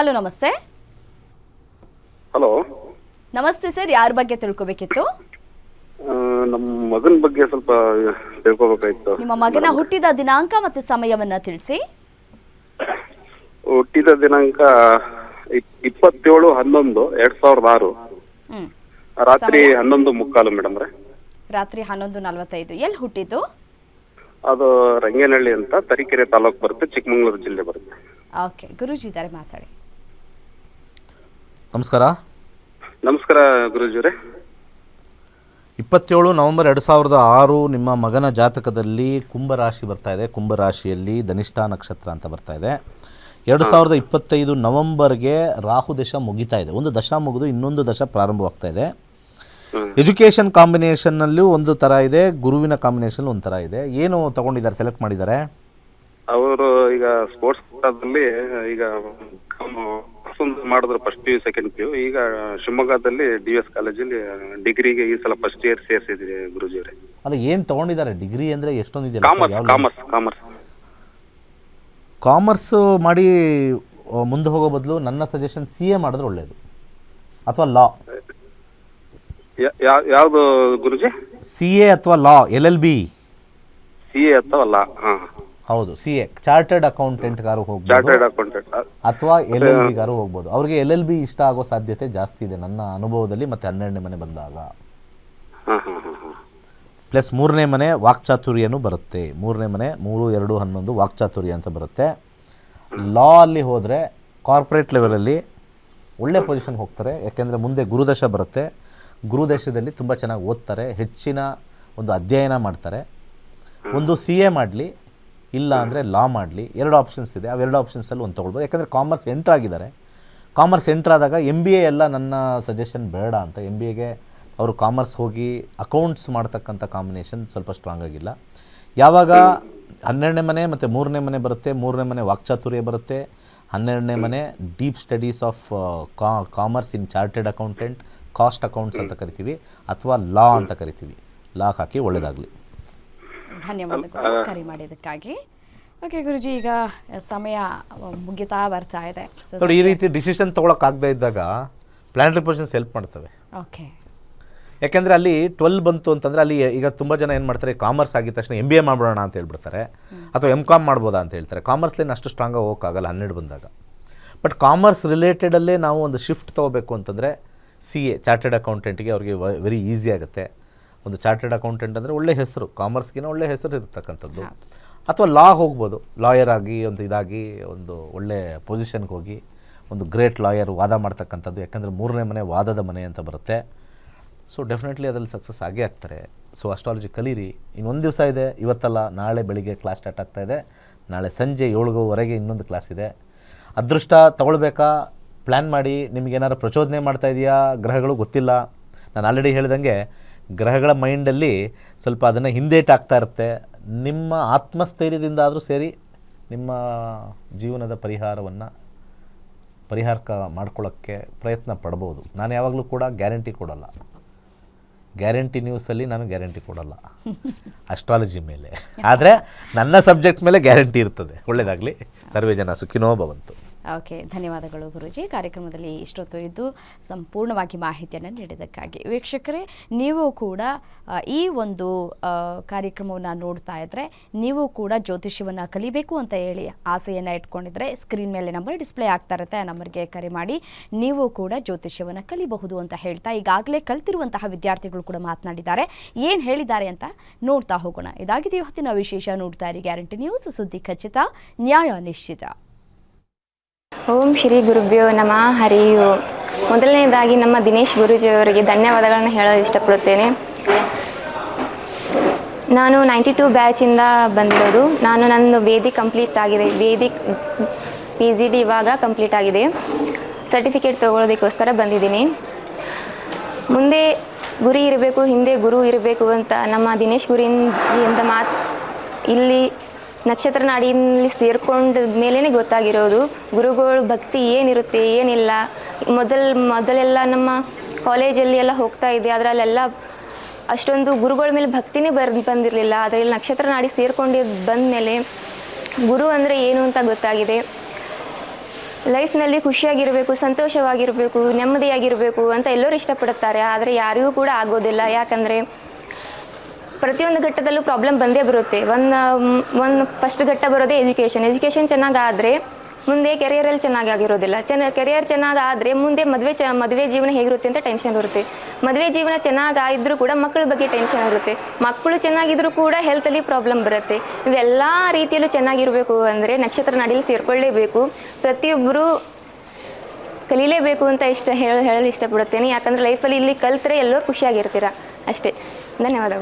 Hello ನಮಸ್ತೆ. Hello. ನಮಸ್ತೆ sir ಯಾರ ಬಗ್ಗೆ ತಿಳ್ಕೊಬೇಕಿತ್ತು? ನಮ್ಮ ಮಗನ ಬಗ್ಗೆ ಸ್ವಲ್ಪ ತಿಳ್ಕೋಬೇಕಾಯ್ತು. ನಿಮ್ಮ ಮಗನ ಹುಟ್ಟಿದ ದಿನಾಂಕ ಮತ್ತು ಸಮಯವನ್ನ ತಿಳಿಸಿ. ಹುಟ್ಟಿದ ದಿನಾಂಕ ಇಪ್- ಇಪ್ಪತ್ತೇಳು ಹನ್ನೊಂದು ಎರಡ್ ಸಾವಿರದ ಆರು. ಹ್ಮ್. ರಾತ್ರಿ? ಹನ್ನೊಂದು ಮುಕ್ಕಾಲು ಮೇಡಮ್ ರಾತ್ರಿ ಹನ್ನೊಂದು ನಲವತ್ತೈದು. ಎಲ್ಲಿ ಹುಟ್ಟಿದ್ದು? ಅದು ರಂಗೇನಹಳ್ಳಿ ಅಂತ ತರೀಕೆರೆ ತಾಲೂಕ್ ಬರುತ್ತೆ ಚಿಕ್ಕಮಗಳೂರು ಜಿಲ್ಲೆ ಬರುತ್ತೆ. ಓಕೆ ಗುರೂಜಿ ಇದ್ದಾರೆ ಮಾತಾಡಿ. ನಮಸ್ಕಾರ. ನಮಸ್ಕಾರ ಗುರುಜಿಯವರೇ. ಇಪ್ಪತ್ತೇಳು ನವೆಂಬರ್ ಎರಡು ಸಾವಿರದ ಆರು ನಿಮ್ಮ ಮಗನ ಜಾತಕದಲ್ಲಿ ಕುಂಭರಾಶಿ ಬರ್ತಾ ಇದೆ. ಕುಂಭರಾಶಿಯಲ್ಲಿ ಧನಿಷ್ಠ ನಕ್ಷತ್ರ ಅಂತ ಬರ್ತಾ ಇದೆ. ಎರಡು ಸಾವಿರದ ಇಪ್ಪತ್ತೈದು ನವೆಂಬರ್ಗೆ ರಾಹು ದಶ ಮುಗಿತಾ ಇದೆ. ಒಂದು ದಶ ಮುಗಿದು ಇನ್ನೊಂದು ದಶ ಪ್ರಾರಂಭವಾಗ್ತಾ ಇದೆ. ಎಜುಕೇಷನ್ ಕಾಂಬಿನೇಷನ್ನಲ್ಲೂ ಒಂದು ಥರ ಇದೆ. ಗುರುವಿನ ಕಾಂಬಿನೇಷನ್ ಒಂದು ಥರ ಇದೆ. ಏನು ತಗೊಂಡಿದ್ದಾರೆ ಸೆಲೆಕ್ಟ್ ಮಾಡಿದ್ದಾರೆ? ಅವರು ಈಗ ಸ್ಪೋರ್ಟ್ಸ್ ಈಗ ಒಂದು ಮಾಡಿದ್ರು first P U second P U ಈಗ ಶಿವಮೊಗ್ಗದಲ್ಲಿ ಡಿ ಎಸ್ ಕಾಲೇಜಲ್ಲಿ ಡಿಗ್ರಿಗೆ ಈ ಸಲ ಫಸ್ಟ್ ಇಯರ್ ಸೇರಿಸಿದ್ರಿ ಗುರುಜಿಯವರೇ ಅಲ್ಲ ಏನು ತಗೊಂಡಿದ್ದಾರೆ? ಡಿಗ್ರಿ ಅಂದ್ರೆ ಎಷ್ಟೊಂದಿದೆ ಕಾಮರ್ಸ್ ಯಾವ ಕಾಮರ್ಸ್ ಕಾಮರ್ಸ್ ಮಾಡಿ ಮುಂದೆ ಹೋಗೋ ಬದಲು ನನ್ನ ಸಜೆಷನ್ ಸಿ ಎ ಮಾಡಿದ್ರೆ ಒಳ್ಳೇದು. ಅಥವಾ ಲಾ ಯಾವುದು ಗುರುಜಿ? ಸಿ ಎ ಅಥವಾ law L L B C A ಅಥವಾ ಹಾ. ಹೌದು ಸಿ ಎ ಚಾರ್ಟರ್ಡ್ ಅಕೌಂಟೆಂಟ್ಗಾರು ಹೋಗ್ಬೋದು. ಚಾರ್ಟರ್ಡ್ ಅಕೌಂಟೆಂಟ್ ಅಥವಾ ಎಲ್ ಎಲ್ ಬಿಗಾರು ಹೋಗ್ಬೋದು. ಅವ್ರಿಗೆ ಎಲ್ ಎಲ್ ಬಿ ಇಷ್ಟ ಆಗೋ ಸಾಧ್ಯತೆ ಜಾಸ್ತಿ ಇದೆ ನನ್ನ ಅನುಭವದಲ್ಲಿ ಮತ್ತೆ ಹನ್ನೆರಡನೇ ಮನೆ ಬಂದಾಗ. ಪ್ಲಸ್ ಮೂರನೇ ಮನೆ ವಾಕ್ಚಾತುರ್ಯನೂ ಬರುತ್ತೆ. ಮೂರನೇ ಮನೆ ಮೂರು ಎರಡು ಹನ್ನೊಂದು ವಾಕ್ಚಾತುರ್ಯ ಅಂತ ಬರುತ್ತೆ. ಲಾ ಅಲ್ಲಿ ಹೋದರೆ ಕಾರ್ಪೊರೇಟ್ ಲೆವೆಲಲ್ಲಿ ಒಳ್ಳೆ ಪೊಸಿಷನ್ ಹೋಗ್ತಾರೆ. ಯಾಕೆಂದರೆ ಮುಂದೆ ಗುರುದಶ ಬರುತ್ತೆ. ಗುರುದಶದಲ್ಲಿ ತುಂಬ ಚೆನ್ನಾಗಿ ಓದ್ತಾರೆ. ಹೆಚ್ಚಿನ ಒಂದು ಅಧ್ಯಯನ ಮಾಡ್ತಾರೆ. ಒಂದು ಸಿ ಎ ಮಾಡಲಿ. ಇಲ್ಲ ಅಂದರೆ ಲಾ ಮಾಡಲಿ. ಎರಡು ಆಪ್ಷನ್ಸ್ ಇದೆ. ಅವೆರಡು ಆಪ್ಷನ್ಸಲ್ಲಿ ಒಂದು ತೊಗೊಳ್ಬೋದು. ಯಾಕಂದರೆ ಕಾಮರ್ಸ್ ಎಂಟ್ರಾಗಿದ್ದಾರೆ ಕಾಮರ್ಸ್ ಎಂಟ್ರಾದಾಗ ಎಂ ಬಿ ಎ ಎಲ್ಲ ನನ್ನ ಸಜೆಷನ್ ಬೇಡ ಅಂತ. ಎಂ ಬಿ ಎಗೆ ಅವರು ಕಾಮರ್ಸ್ ಹೋಗಿ ಅಕೌಂಟ್ಸ್ ಮಾಡ್ತಕ್ಕಂಥ ಕಾಂಬಿನೇಷನ್ ಸ್ವಲ್ಪ ಸ್ಟ್ರಾಂಗ್ ಆಗಿಲ್ಲ. ಯಾವಾಗ ಹನ್ನೆರಡನೇ ಮನೆ ಮತ್ತು ಮೂರನೇ ಮನೆ ಬರುತ್ತೆ, ಮೂರನೇ ಮನೆ ವಾಕ್ಚಾತುರ್ಯ ಬರುತ್ತೆ, ಹನ್ನೆರಡನೇ ಮನೆ deep studies of commerce in chartered accountant cost accounts ಅಂತ ಕರಿತೀವಿ, ಅಥವಾ ಲಾ ಅಂತ ಕರಿತೀವಿ. ಲಾ ಹಾಕಿ ಒಳ್ಳೆಯದಾಗಲಿ ಧನ್ಯವಾದಗಳು ಕರೆ ಮಾಡಿದ್ದಕ್ಕಾಗಿ. ಓಕೆ ಗುರುಜಿ ಈಗ ಸಮಯ ಮುಗಿತಾ ಬರ್ತಾ ಇದೆ. ನೋಡಿ ಈ ರೀತಿ ಡಿಸಿಷನ್ ತೊಗೊಳಕ್ಕಾಗದೇ ಇದ್ದಾಗ ಪ್ಲಾನೆಟರಿ ಪೊಸಿಷನ್ಸ್ ಹೆಲ್ಪ್ ಮಾಡ್ತವೆ. ಓಕೆ ಯಾಕೆಂದರೆ ಅಲ್ಲಿ ಟ್ವೆಲ್ ಬಂತು ಅಂತಂದರೆ ಅಲ್ಲಿ ಈಗ ತುಂಬ ಜನ ಏನು ಮಾಡ್ತಾರೆ ಕಾಮರ್ಸ್ ಆಗಿದ ತಕ್ಷಣ ಎಂ ಬಿ ಎ ಮಾಡ್ಬಿಡೋಣ ಅಂತ ಹೇಳ್ಬಿಡ್ತಾರೆ. ಅಥವಾ ಎಂ ಕಾಮ್ ಮಾಡ್ಬೋದಾ ಅಂತ ಹೇಳ್ತಾರೆ. ಕಾಮರ್ಸ್ಲೇನು ಅಷ್ಟು ಸ್ಟ್ರಾಂಗಾಗಿ ಹೋಗೋಕ್ಕಾಗಲ್ಲ ಹನ್ನೆರಡು ಬಂದಾಗ. ಬಟ್ ಕಾಮರ್ಸ್ ರಿಲೇಟೆಡಲ್ಲೇ ನಾವು ಒಂದು ಶಿಫ್ಟ್ ತೊಗೋಬೇಕು ಅಂತಂದರೆ ಸಿ ಎ ಚಾರ್ಟೆಡ್ ಅಕೌಂಟೆಂಟ್ಗೆ ಅವ್ರಿಗೆ ವೆರಿ ಈಸಿ ಆಗುತ್ತೆ. ಒಂದು ಚಾರ್ಟೆಡ್ ಅಕೌಂಟೆಂಟ್ ಅಂದರೆ ಒಳ್ಳೆ ಹೆಸರು ಕಾಮರ್ಸ್ಗಿನ ಒಳ್ಳೆ ಹೆಸರು ಇರತಕ್ಕಂಥದ್ದು. ಅಥವಾ ಲಾ ಹೋಗ್ಬೋದು ಲಾಯರ್ ಆಗಿ ಒಂದು ಇದಾಗಿ ಒಂದು ಒಳ್ಳೆ ಪೊಸಿಷನ್ಗೆ ಹೋಗಿ ಒಂದು ಗ್ರೇಟ್ ಲಾಯರ್ ವಾದ ಮಾಡ್ತಕ್ಕಂಥದ್ದು ಯಾಕಂದರೆ ಮೂರನೇ ಮನೆ ವಾದದ ಮನೆ ಅಂತ ಬರುತ್ತೆ. ಸೊ ಡೆಫಿನೆಟ್ಲಿ ಅದರಲ್ಲಿ ಸಕ್ಸಸ್ ಆಗೇ ಆಗ್ತಾರೆ. ಸೊ ಅಸ್ಟ್ರಾಲಜಿ ಕಲೀರಿ. ಇನ್ನೊಂದು ದಿವಸ ಇದೆ ಇವತ್ತಲ್ಲ ನಾಳೆ ಬೆಳಿಗ್ಗೆ ಕ್ಲಾಸ್ ಸ್ಟಾರ್ಟ್ ಆಗ್ತಾ ಇದೆ. ನಾಳೆ ಸಂಜೆ ಏಳುವರೆಗೆ ಇನ್ನೊಂದು ಕ್ಲಾಸ್ ಇದೆ. ಅದೃಷ್ಟ ತಗೊಳ್ಬೇಕಾ? ಪ್ಲ್ಯಾನ್ ಮಾಡಿ ನಿಮಗೇನಾರು ಪ್ರಚೋದನೆ ಮಾಡ್ತಾ ಇದೆಯಾ? ಗ್ರಹಗಳು ಗೊತ್ತಿಲ್ಲ. ನಾನು ಆಲ್ರೆಡಿ ಹೇಳ್ದಂಗೆ ಗ್ರಹಗಳ ಮೈಂಡಲ್ಲಿ ಸ್ವಲ್ಪ ಅದನ್ನು ಹಿಂದೇಟ್ ಆಗ್ತಾ ಇರುತ್ತೆ. ನಿಮ್ಮ ಆತ್ಮಸ್ಥೈರ್ಯದಿಂದ ಆದರೂ ಸೇರಿ ನಿಮ್ಮ ಜೀವನದ ಪರಿಹಾರವನ್ನು ಪರಿಹಾರಕ ಮಾಡ್ಕೊಳ್ಳೋಕ್ಕೆ ಪ್ರಯತ್ನ ಪಡ್ಬೋದು. ನಾನು ಯಾವಾಗಲೂ ಕೂಡ ಗ್ಯಾರಂಟಿ ಕೊಡಲ್ಲ. ಗ್ಯಾರಂಟಿ ನ್ಯೂಸಲ್ಲಿ ನಾನು ಗ್ಯಾರಂಟಿ ಕೊಡಲ್ಲ. ಅಸ್ಟ್ರಾಲಜಿ ಮೇಲೆ. ಆದರೆ ನನ್ನ ಸಬ್ಜೆಕ್ಟ್ ಮೇಲೆ ಗ್ಯಾರಂಟಿ ಇರ್ತದೆ. ಒಳ್ಳೆಯದಾಗಲಿ ಸರ್ವೇ ಜನ ಸುಖಿನೋ ಭವಂತು. ಓಕೆ, ಧನ್ಯವಾದಗಳು ಗುರುಜಿ. ಕಾರ್ಯಕ್ರಮದಲ್ಲಿ ಇಷ್ಟೊತ್ತು ಇದ್ದು ಸಂಪೂರ್ಣವಾಗಿ ಮಾಹಿತಿಯನ್ನು ನೀಡಿದ್ದಕ್ಕಾಗಿ. ವೀಕ್ಷಕರೇ, ನೀವು ಕೂಡ ಈ ಒಂದು ಕಾರ್ಯಕ್ರಮವನ್ನು ನೋಡ್ತಾ ಇದ್ದರೆ ನೀವು ಕೂಡ ಜ್ಯೋತಿಷ್ಯವನ್ನು ಕಲಿಬೇಕು ಅಂತ ಹೇಳಿ ಆಸೆಯನ್ನು ಇಟ್ಕೊಂಡಿದ್ರೆ ಸ್ಕ್ರೀನ್ ಮೇಲೆ ನಂಬರ್ ಡಿಸ್ಪ್ಲೇ ಆಗ್ತಾ ಇರುತ್ತೆ, ಆ ನಂಬರ್ಗೆ ಕರೆ ಮಾಡಿ. ನೀವು ಕೂಡ ಜ್ಯೋತಿಷ್ಯವನ್ನು ಕಲಿಬಹುದು ಅಂತ ಹೇಳ್ತಾ ಈಗಾಗಲೇ ಕಲ್ತಿರುವಂತಹ ವಿದ್ಯಾರ್ಥಿಗಳು ಕೂಡ ಮಾತನಾಡಿದ್ದಾರೆ. ಏನು ಹೇಳಿದ್ದಾರೆ ಅಂತ ನೋಡ್ತಾ ಹೋಗೋಣ. ಇದಾಗಿದೆ ಹೊತ್ತಿನ ವಿಶೇಷ ನೋಡ್ತಾ ಇರಿ. ಗ್ಯಾರಂಟಿ ನ್ಯೂಸ್ ಸುದ್ದಿ ಖಚಿತ, ನ್ಯಾಯ ನಿಶ್ಚಿತ. ಓಂ ಶ್ರೀ ಗುರುಭ್ಯೋ ನಮಃ, ಹರಿ ಮೊದಲನೇದಾಗಿ ನಮ್ಮ ದಿನೇಶ್ ಗುರುಜಿಯವರಿಗೆ ಧನ್ಯವಾದಗಳನ್ನು ಹೇಳಲು ಇಷ್ಟಪಡುತ್ತೇನೆ. ನಾನು ನೈಂಟಿ ಟೂ ಬ್ಯಾಚಿಂದ ಬಂದಿರೋದು. ನಾನು ನನ್ನ ವೇದಿಕ್ ಕಂಪ್ಲೀಟ್ ಆಗಿದೆ. ವೇದಿಕ್ ಪಿ ಜಿ ಡಿ ಇವಾಗ ಕಂಪ್ಲೀಟ್ ಆಗಿದೆ. ಸರ್ಟಿಫಿಕೇಟ್ ತೊಗೊಳೋದಕ್ಕೋಸ್ಕರ ಬಂದಿದ್ದೀನಿ. ಮುಂದೆ ಗುರಿ ಇರಬೇಕು, ಹಿಂದೆ ಗುರು ಇರಬೇಕು ಅಂತ ನಮ್ಮ ದಿನೇಶ್ ಗುರಿಯಿಂದ ಮಾತು ಇಲ್ಲಿ ನಕ್ಷತ್ರ ನಾಡಿನಲ್ಲಿ ಸೇರ್ಕೊಂಡ ಮೇಲೇ ಗೊತ್ತಾಗಿರೋದು. ಗುರುಗಳು ಭಕ್ತಿ ಏನಿರುತ್ತೆ, ಏನಿಲ್ಲ. ಮೊದಲು, ಮೊದಲೆಲ್ಲ ನಮ್ಮ ಕಾಲೇಜಲ್ಲಿ ಎಲ್ಲ ಹೋಗ್ತಾ ಇದೆ. ಅದರಲ್ಲೆಲ್ಲ ಅಷ್ಟೊಂದು ಗುರುಗಳ ಮೇಲೆ ಭಕ್ತಿನೇ ಬರ್, ಬಂದಿರಲಿಲ್ಲ. ಅದರಲ್ಲಿ ನಕ್ಷತ್ರ ನಾಡಿ ಸೇರ್ಕೊಂಡು ಬಂದ ಮೇಲೆ ಗುರು ಅಂದರೆ ಏನು ಅಂತ ಗೊತ್ತಾಗಿದೆ. ಲೈಫ್ನಲ್ಲಿ ಖುಷಿಯಾಗಿರಬೇಕು, ಸಂತೋಷವಾಗಿರಬೇಕು, ನೆಮ್ಮದಿಯಾಗಿರಬೇಕು ಅಂತ ಎಲ್ಲರೂ ಇಷ್ಟಪಡುತ್ತಾರೆ. ಆದರೆ ಯಾರಿಗೂ ಕೂಡ ಆಗೋದಿಲ್ಲ. ಯಾಕಂದರೆ ಪ್ರತಿಯೊಂದು ಘಟ್ಟದಲ್ಲೂ ಪ್ರಾಬ್ಲಮ್ ಬಂದೇ ಬರುತ್ತೆ. ಒಂದು ಒಂದು ಫಸ್ಟ್ ಘಟ್ಟ ಬರೋದೇ ಎಜುಕೇಷನ್ ಎಜುಕೇಷನ್ ಚೆನ್ನಾಗಾದರೆ ಮುಂದೆ ಕೆರಿಯರಲ್ಲಿ ಚೆನ್ನಾಗಿ ಆಗಿರೋದಿಲ್ಲ. ಚೆನ್ನ ಕೆರಿಯರ್ ಚೆನ್ನಾಗಾದರೆ ಮುಂದೆ ಮದುವೆ ಚ, ಮದುವೆ ಜೀವನ ಹೇಗಿರುತ್ತೆ ಅಂತ ಟೆನ್ಷನ್ ಇರುತ್ತೆ ಮದುವೆ ಜೀವನ ಚೆನ್ನಾಗಾಯಿದ್ರೂ ಕೂಡ ಮಕ್ಕಳ ಬಗ್ಗೆ ಟೆನ್ಷನ್ ಇರುತ್ತೆ. ಮಕ್ಕಳು ಚೆನ್ನಾಗಿದ್ರೂ ಕೂಡ ಹೆಲ್ತಲ್ಲಿ ಪ್ರಾಬ್ಲಮ್ ಬರುತ್ತೆ. ಇವೆಲ್ಲ ರೀತಿಯಲ್ಲೂ ಚೆನ್ನಾಗಿರಬೇಕು ಅಂದರೆ ನಕ್ಷತ್ರ ನಡಿಲಿ ಸೇರ್ಕೊಳ್ಳೇಬೇಕು. ಪ್ರತಿಯೊಬ್ಬರು ಕಲೀಲೇಬೇಕು ಅಂತ ಇಷ್ಟ, ಹೇಳ, ಹೇಳಲು ಇಷ್ಟಪಡುತ್ತೇನೆ. ಯಾಕಂದರೆ ಲೈಫಲ್ಲಿ ಇಲ್ಲಿ ಕಲಿತರೆ ಎಲ್ಲರೂ ಖುಷಿಯಾಗಿರ್ತೀರ. ಅಷ್ಟೇ. ಧನ್ಯವಾದಗಳು.